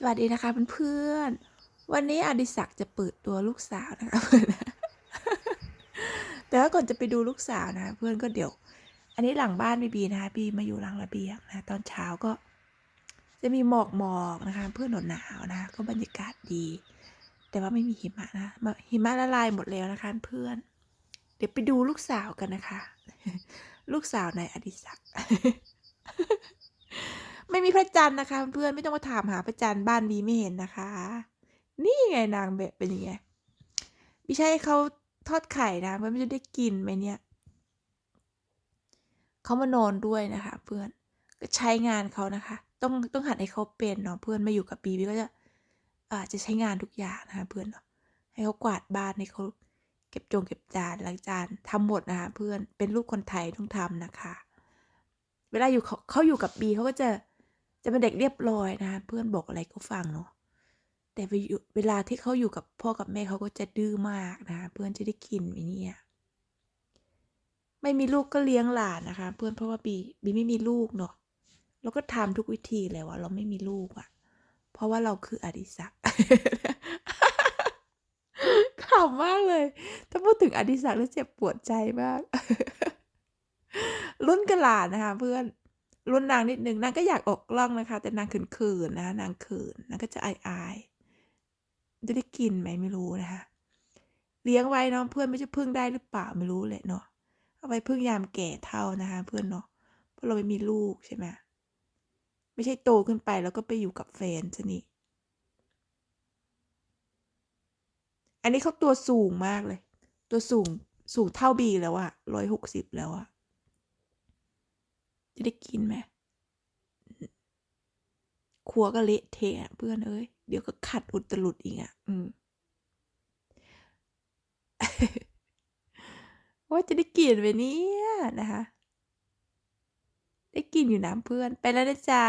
สวัสดีนะคะเพื่อนๆวันนี้อดิศักจะเปิดตัวลูกสาวนะคะเพื่อนแต่ว่าก่อนจะไปดูลูกสาวนะ เพื่อนก็เดี๋ยว อันนี้หลังบ้านบีบีนะคะบีมาอยู่หลังระเบียงนะตอนเช้าก็ จะมีหมอกหมอกนะคะ เพื่อนหนาวนะคะก็บรรยากาศดี แต่ว่าไม่มีหิมะนะหิมะละลายหมดแล้วนะคะเพื่อน เดี๋ยวไปดูลูกสาวกันนะคะ ลูกสาวนายอดิศักดิ์ ไม่มีพระจันทร์นะคะ เพื่อนไม่ต้องมาถามหาพระจันทร์บ้านบีไม่เห็นนะคะ นี่ไงนางแบบเป็นยังไงไม่ใช่เขาทอดไข่นะเพื่อนไม่จะได้กินไหมเนี่ยเขามานอนด้วยนะคะ เพื่อนก็ใช้งานเขานะคะ ต้องต้องหัดให้เขาเป็นเนาะเพื่อนมาอยู่กับบีบีก็จะอาจจะใช้งานทุกอย่างนะคะ เพื่อนเนาะให้เขากวาดบ้านให้เขาเก็บจงเก็บจานล้างจานทำหมดนะคะ เพื่อนเป็นลูกคนไทยต้องทำนะคะ เวลาอยู่เขาเขาอยู่กับบีเขาก็จะ จะเป็นเด็กเรียบร้อยนะเพื่อนบอกอะไรก็ฟังเนาะแต่เวลาที่เขาอยู่กับพ่อกับแม่เขาก็จะดื้อมากนะเพื่อนจะได้กินไอ้นี่ไม่มีลูกก็เลี้ยงหลานนะคะ เพื่อนเพราะว่าบีบีไม่มีลูกเนาะเราก็ทำทุกวิธีเลยว่าเราไม่มีลูกอะ่ะ เพราะว่าเราคืออดิศักดิ์ขำมากเลย ถ้าพูดถึงอดิศักดิ์แล้วเจ็บปวดใจมากรุ่นกระหลานนะคะ เพื่อน รุ่นนางนิดนึงนางก็อยากออกกล้องนะคะ แต่นางเขินๆนะนางเขินนางก็จะอายๆจะได้กินไหมไม่รู้นะคะเลี้ยงไว้เนาะเพื่อนไม่จะพึ่งได้หรือเปล่าไม่รู้เลยเนาะเอาไว้พึ่งยามแก่เท่านะคะ เพื่อนเนาะเพราะเราไม่มีลูกใช่ไหมไม่ใช่โตขึ้นไปแล้วก็ไปอยู่กับแฟนซะนี่อันนี้เขาตัวสูงมากเลย ตัวสูงสูงเท่าบีแล้วอะร้อยหกสิบแล้วอะ จะได้กินไหมครัวก็เละเทะเพื่อนเอ้ย เดี๋ยวก็ขัดอุตลุดอีกอะ อืมว่าจะได้กินไปเนี่ยนะคะ ได้กินอยู่น้ำเพื่อนไปแล้วนะจ๊ะ